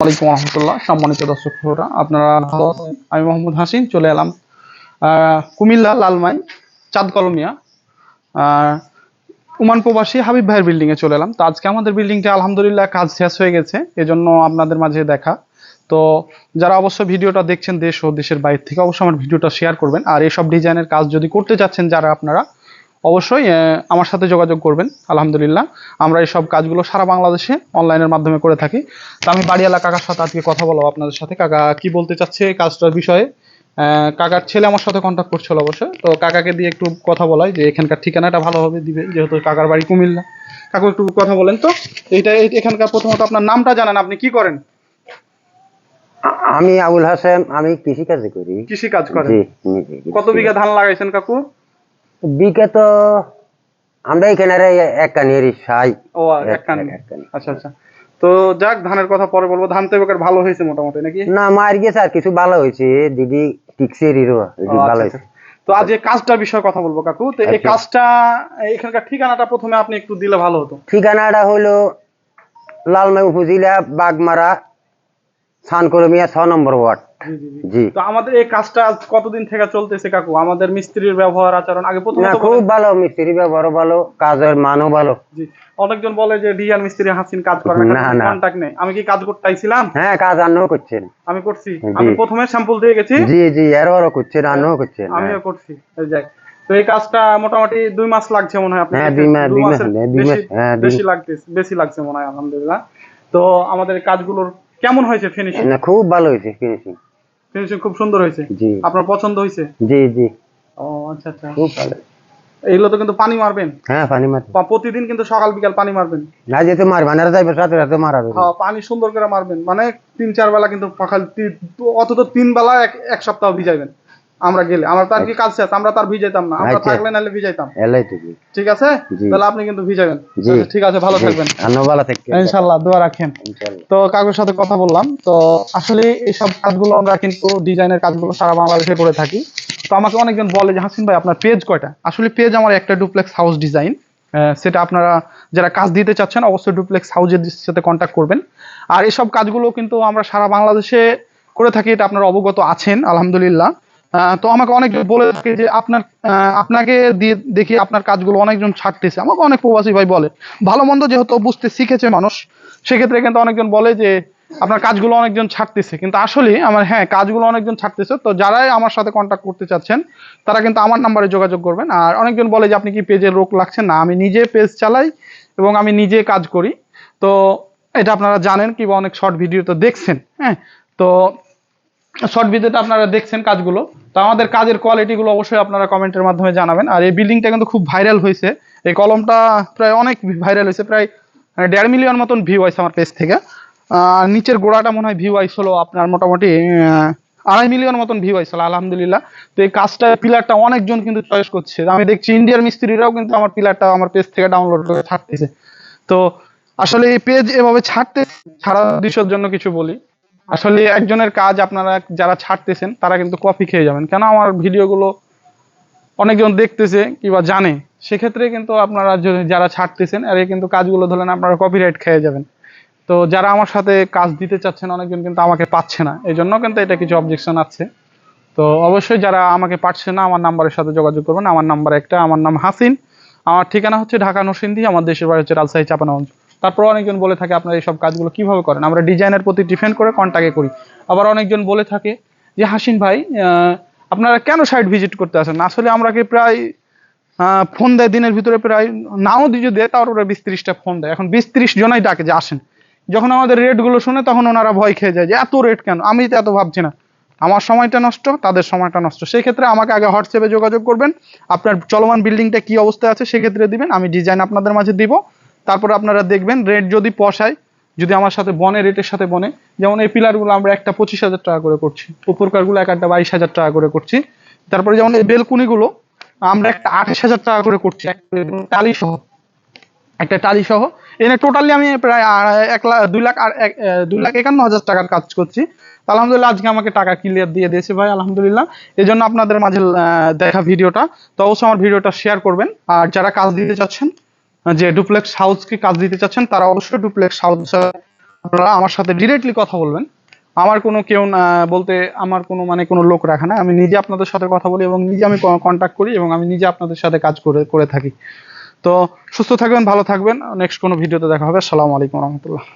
আলাইকুম রহমতুল্লাহ সম্মানিত দর্শক শ্রোতা আপনারা ভালো আছেন? আমি মোহাম্মদ হাসিন চলে এলাম আহ, কুমিল্লা লালমাই চাঁদ কলমিয়া উমান প্রবাসী হাবিব ভাইয়ের বিল্ডিং চলে এলাম। তো আজকে আমাদের বিল্ডিংটা আলহামদুলিল্লাহ কাজ শেষ হয়ে গেছে এজন্য আপনাদের মাঝে দেখা। তো যারা অবশ্য ভিডিওটা দেখছেন দেশ ও দেশের বাইরে থেকে অবশ্যই আমার ভিডিওটা শেয়ার করবেন। আর এইসব ডিজাইনের কাজ যদি করতে চাচ্ছেন যারা আপনারা অবশ্যই আমার সাথে যোগাযোগ করবেন আলহামদুলিল্লাহ। আমরা এইসব কাজগুলো সারা বাংলাদেশে অনলাইনের মাধ্যমে করে থাকি। তো আমি বাড়িওয়ালা কাকার সাথে আজকে কথা বলব আপনাদের সাথে। কাকা কি বলতে চাচ্ছে এই কাজটার বিষয়ে? কাকার ছেলে আমার সাথে কন্ট্যাক্ট করছিল অবশ্যই তো কাকাকে দিয়ে একটু কথা বলাই যে এখানকার ঠিকানাটা ভালোভাবে দিবে যেহেতু কাকার বাড়ি কুমিল্লা। কাকু একটু কথা বলেন তো। এইটা এখানকার প্রথমত আপনার নামটা জানান আপনি কি করেন? আমি আবুল হাসেম আমি কৃষি কাজ করি কৃষি কাজ করেন কত বিঘা ধান লাগাইছেন কাকু? বিঘা তো আমরা এখানে রে এক কানির সাই। ও এক- একখান আচ্ছা আচ্ছা। তো যাক ধানের কথা পরে বলব। ধান তো এবার ভালো হয়েছে মোটামুটি নাকি? না মার গেছে আর কিছু ভালো হয়েছে। দিদি আচ্ছা, আচ্ছা, ভালো হয়েছে। তো আজ এই কাজটার বিষয়ে কথা বলব কাকু। তো এই আচ্ছা। কাজটা এখানকার ঠিকানাটা প্রথমে আপনি একটু দিলে ভালো হতো। ঠিকানাটা হলো লালমাই উপজেলা বাগমারা সানকলমিয়া ছ নম্বর ওয়ার্ড। জি তো আমাদের এই কাজটা কতদিন থেকে চলতেছে কাকু? আমাদের মিস্ত্রির ব্যবহার আচরণ? আগে না প্রথমত খুব ভালো মিস্ত্রি ব্যবহার ভালো কাজের মানও ভালো। জি। অনেকজন বলে যে মিস্ত্রি হাসিন কাজ করে না। কন্টাক্ট নেই। আমি কি কাজ করতে আইছিলাম হ্যাঁ কাজ করছেন। আমি করছি। আমি প্রথমে স্যাম্পল দিয়ে গেছি। জি জি এরও করছেন করছেন হ্যাঁ। আমিও করছি। এই তো এই কাজটা মোটামুটি দুই মাস লাগছে মনে হয় আপনার হ্যাঁ, দুই মাস- দুই মাস, হ্যাঁ, বেশি- হ্যাঁ, বেশি লাগতেছে বেশি লাগছে মনে হয় আলহামদুলিল্লাহ। তো আমাদের কাজগুলোর কেমন হয়েছে ফিনিশিং না খুব ভালো হয়েছে ফিনিশিং ফিনিশিং খুব সুন্দর হয়েছে। জি। আপনার পছন্দ হয়েছে? জি জি। ও আচ্ছা আচ্ছা। খুব ভালো। এইগুলো তো কিন্তু পানি মারবেন। হ্যাঁ পানি মারবেন প্রতিদিন কিন্তু সকাল বিকাল পানি মারবেন। না যেতে মারবেন না যাইবে রাতে রাতে মারাবেন হ্যাঁ পানি সুন্দর করে মারবেন। মানে তিন চার বেলা কিন্তু সকাল অত অন্তত তিন বেলা এক এক সপ্তাহ ভিজাইবেন। আমরা গেলে। আমরা তার কি কাজ শেষ? আমরা তার ভিজাইতাম না। আমরা আচ্ছা। থাকলে নাহলে ভিজাইতাম। এলাই তো ঠিক আছে? তাহলে আপনি কিন্তু ভিজাবেন। আচ্ছা, ঠিক আছে ভালো থাকবেন। ভালো থাকবে ইনশাল্লাহ দোয়া রাখেন। ইনশাআল্লাহ তো কাকুর সাথে কথা বললাম। তো আসলে এইসব কাজগুলো আমরা কিন্তু ডিজাইনের কাজগুলো সারা বাংলাদেশে করে থাকি। তো আমাকে অনেকজন বলে যে হাসিন ভাই আপনার পেজ কয়টা? আসলে পেজ আমার একটা ডুপ্লেক্স হাউস ডিজাইন। সেটা আপনারা যারা কাজ দিতে চাচ্ছেন অবশ্যই ডুপ্লেক্স হাউসের সাথে কন্ট্যাক্ট করবেন। আর এসব কাজগুলো কিন্তু আমরা সারা বাংলাদেশে করে থাকি এটা আপনারা অবগত আছেন আলহামদুলিল্লাহ। তো আমাকে অনেকজন বলে থাকে যে আপনার আপনাকে দিয়ে দেখি আপনার কাজগুলো অনেকজন ছাড়তেছে। আমাকে অনেক প্রবাসী ভাই বলে। ভালো মন্দ যেহেতু বুঝতে শিখেছে মানুষ, সেক্ষেত্রে কিন্তু অনেকজন বলে যে আপনার কাজগুলো অনেকজন ছাড়তেছে। কিন্তু আসলে আমার হ্যাঁ কাজগুলো অনেকজন ছাড়তেছে। তো যারাই আমার সাথে কন্ট্যাক্ট করতে চাচ্ছেন, তারা কিন্তু আমার নাম্বারে যোগাযোগ করবেন। আর অনেকজন বলে যে আপনি কি পেজের রোগ লাগছে না, আমি নিজে পেজ চালাই এবং আমি নিজে কাজ করি। তো এটা আপনারা জানেন কিংবা অনেক শর্ট ভিডিও তো দেখছেন। হ্যাঁ তো শর্ট ভিডিওতে আপনারা দেখছেন কাজগুলো। তো আমাদের কাজের কোয়ালিটিগুলো অবশ্যই আপনারা কমেন্টের মাধ্যমে জানাবেন। আর এই বিল্ডিংটা কিন্তু খুব ভাইরাল হয়েছে। এই কলমটা প্রায় অনেক ভাইরাল হয়েছে, প্রায় মানে দেড় মিলিয়ন মতন ভিউ আছে আমার পেজ থেকে। আর নিচের গোড়াটা মনে হয় ভিউ আইছিল আপনার মোটামুটি আড়াই মিলিয়ন মতন ভিউ আইছিল আলহামদুলিল্লাহ। তো এই কাজটা পিলারটা অনেকজন কিন্তু চয়েস করছে। আমি দেখছি ইন্ডিয়ার মিস্ত্রিরাও কিন্তু আমার পিলারটা আমার পেজ থেকে ডাউনলোড করে ছাড়তেছে। তো আসলে এই পেজ এভাবে ছাড়তে ছাড়া উদ্দেশ্যের জন্য কিছু বলি। আসলে একজনের কাজ আপনারা যারা ছাড়তেছেন, তারা কিন্তু কপি খেয়ে যাবেন। কেন আমার ভিডিওগুলো অনেকজন দেখতেছে কিংবা জানে, সেক্ষেত্রে কিন্তু আপনারা যারা ছাড়তেছেন আর এই কিন্তু কাজগুলো ধরেন আপনারা কপিরাইট খেয়ে যাবেন। তো যারা আমার সাথে কাজ দিতে চাচ্ছেন, অনেকজন কিন্তু আমাকে পাচ্ছে না। এই জন্য কিন্তু এটা কিছু অবজেকশন আছে। তো অবশ্যই যারা আমাকে পাচ্ছে না, আমার নাম্বারের সাথে যোগাযোগ করবেন। আমার নাম্বার একটা, আমার নাম হাসিন। আমার ঠিকানা হচ্ছে ঢাকা নরসিংদী, আমার দেশের বাড়ি হচ্ছে রাজশাহী, চাপানগঞ্জ। তারপর অনেকজন বলে থাকে, আপনারা এইসব কাজগুলো কীভাবে করেন? আমরা ডিজাইনের প্রতি ডিপেন্ড করে কন্টাক্টে করি। আবার অনেকজন বলে থাকে যে, হাসিন ভাই আপনারা কেন সাইট ভিজিট করতে আসেন? আসলে আমরা কি প্রায় ফোন দেয় দিনের ভিতরে প্রায়, নাও দিয়ে দেয় তার ওরা বিশ ত্রিশটা ফোন দেয়। এখন বিশ ত্রিশ জনাই ডাকে যে, আসেন। যখন আমাদের রেটগুলো শুনে তখন ওনারা ভয় খেয়ে যায় যে, এত রেট কেন? আমি তো এত ভাবছি না। আমার সময়টা নষ্ট, তাদের সময়টা নষ্ট। সেই ক্ষেত্রে আমাকে আগে হোয়াটসঅ্যাপে যোগাযোগ করবেন। আপনার চলমান বিল্ডিংটা কি অবস্থায় আছে সেক্ষেত্রে দিবেন। আমি ডিজাইন আপনাদের মাঝে দিব। তারপরে আপনারা দেখবেন রেট যদি পশায়, যদি আমার সাথে বনে, রেটের সাথে বনে, যেমন এই পিলারগুলো আমরা একটা পঁচিশ হাজার টাকা করে করছি, উপরকারগুলো এক একটা বাইশ হাজার টাকা করে করছি। তারপরে যেমন এই বেলকুনিগুলো, আমরা একটা আঠাশ হাজার টাকা করে করছি টালি সহ, একটা টালি সহ। এনে টোটালি আমি প্রায় এক লাখ, দুই লাখ আর দুই লাখ একান্ন হাজার টাকার কাজ করছি। আলহামদুলিল্লাহ আজকে আমাকে টাকা ক্লিয়ার দিয়ে দিয়েছে ভাই, আলহামদুলিল্লাহ। এই জন্য আপনাদের মাঝে দেখা ভিডিওটা। তো অবশ্যই আমার ভিডিওটা শেয়ার করবেন। আর যারা কাজ দিতে চাচ্ছেন যে ডুপ্লেক্স হাউসকে কাজ দিতে চাচ্ছেন, তারা অবশ্যই ডুপ্লেক্স হাউস আপনারা আমার সাথে ডিরেক্টলি কথা বলবেন। আমার কোনো কেউ না বলতে আমার কোনো মানে কোনো লোক রাখা না। আমি নিজে আপনাদের সাথে কথা বলি এবং নিজে আমি কন্ট্যাক্ট করি এবং আমি নিজে আপনাদের সাথে কাজ করে করে থাকি। তো সুস্থ থাকবেন, ভালো থাকবেন। নেক্সট কোনো ভিডিওতে দেখা হবে। আসসালামু আলাইকুম রহমতুল্লাহ।